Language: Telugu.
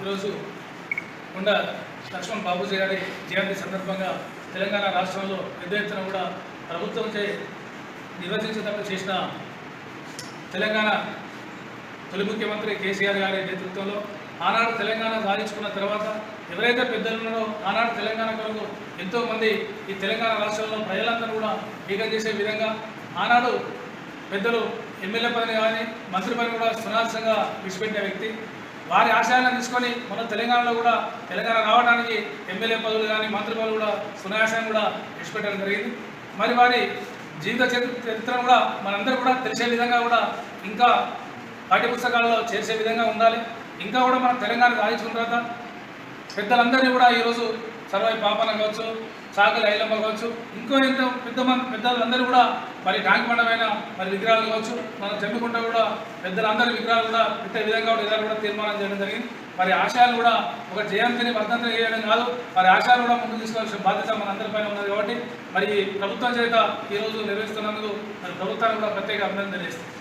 ఈరోజు కొండ లక్ష్మణ్ బాబూజీ గారి జయంతి సందర్భంగా తెలంగాణ రాష్ట్రంలో పెద్ద ఎత్తున కూడా ప్రభుత్వంచే నిర్వచించేటప్పుడు చేసిన తెలంగాణ తొలి ముఖ్యమంత్రి కేసీఆర్ గారి నేతృత్వంలో ఆనాడు తెలంగాణ సాధించుకున్న తర్వాత ఎవరైతే పెద్దలు ఉన్నారో ఆనాడు తెలంగాణ కొరకు ఎంతోమంది ఈ తెలంగాణ రాష్ట్రంలో ప్రజలందరూ కూడా ఏకం చేసే విధంగా ఆనాడు పెద్దలు ఎమ్మెల్యే పని కానీ మంత్రి పని కూడా సునాసంగా విడిచిపెట్టిన వ్యక్తి. వారి ఆశయాలను తీసుకొని మన తెలంగాణలో కూడా తెలంగాణ రావడానికి ఎమ్మెల్యే పదవులు కానీ మంత్రి పదవులు కూడా సునాయాసాన్ని కూడా విడిచిపెట్టడం జరిగింది. మరి వారి జీవిత చరిత్ర కూడా మనందరూ కూడా తెలిసే విధంగా కూడా ఇంకా పాఠ్యపుస్తకాల్లో చేర్చే విధంగా ఉండాలి. ఇంకా కూడా మన తెలంగాణ సాధించుకున్న తర్వాత పెద్దలందరినీ కూడా ఈరోజు సర్వై పాపన కావచ్చు సాగలి ఐలమ్మ కావచ్చు ఇంకో ఎంతో పెద్ద మంది పెద్దలందరూ కూడా మరి ట్యాంక్ మండమైన మరి విగ్రహాలు కావచ్చు మనం చెప్పుకుంటా కూడా పెద్దలందరి విగ్రహాలు కూడా పెట్టే విధంగా కూడా ఇదాలు కూడా తీర్మానం చేయడం జరిగింది. మరి ఆశయాలు కూడా ఒక జయంతిని వర్ధంతిని చేయడం కాదు మరి ఆశయాలు కూడా ముందు తీసుకోవాల్సిన బాధ్యత మన అందరిపైన ఉన్నది కాబట్టి మరి ప్రభుత్వం చేత ఈరోజు నిర్వహిస్తున్నందుకు మరి ప్రభుత్వాన్ని కూడా ప్రత్యేక అభినందన తెలియజేస్తుంది